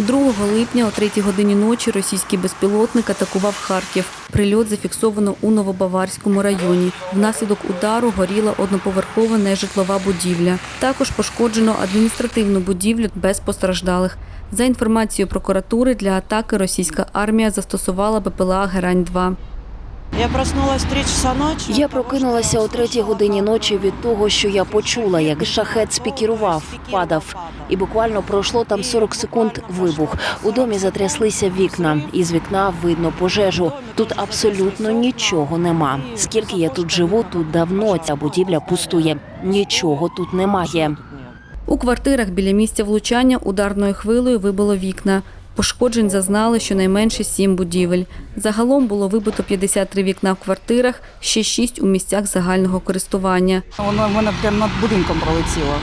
2 липня о 3 годині ночі російський безпілотник атакував Харків. Прильот зафіксовано у Новобаварському районі. Внаслідок удару горіла одноповерхова нежитлова будівля. Також пошкоджено адміністративну будівлю без постраждалих. За інформацією прокуратури, для атаки російська армія застосувала БПЛА Герань-2. Я проснулась 3 часа ночі. Я прокинулася о третій годині ночі від того, що я почула, як шахет спікірував, падав. І буквально пройшло там 40 секунд вибух. У домі затряслися вікна, і з вікна видно пожежу. Тут абсолютно нічого нема. Скільки я тут живу, тут давно ця будівля пустує. Нічого тут немає. У квартирах біля місця влучання ударною хвилею вибило вікна. Пошкоджень зазнали щонайменше сім будівель. Загалом було вибито 53 вікна в квартирах, ще 6 у місцях загального користування. Воно в мене прямо над будинком пролетіло.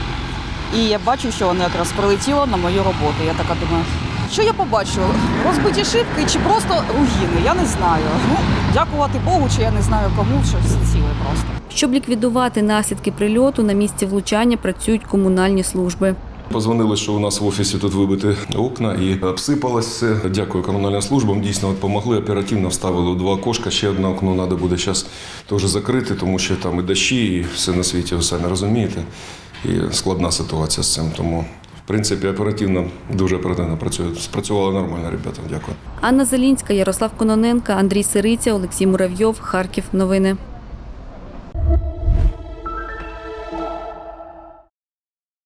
І я бачу, що воно якраз прилетіло на мою роботу. Я така думаю, що я побачу? Розбиті шибки чи просто руїни? Я не знаю. Ну, дякувати Богу, чи я не знаю кому, що ціле просто. Щоб ліквідувати наслідки прильоту, на місці влучання працюють комунальні служби. Позвонили, що у нас в офісі тут вибиті окна і обсипалось все. Дякую комунальним службам. Дійсно, допомогли оперативно вставили два окошка. Ще одне окно треба буде зараз теж закрити, тому що там і дощі, і все на світі, ви самі розумієте. І складна ситуація з цим. Тому, в принципі, оперативно, дуже оперативно працюють. Спрацювали нормально, ребята. Дякую. Анна Зелінська, Ярослав Кононенка, Андрій Сириця, Олексій Муравйов, Харків. Новини.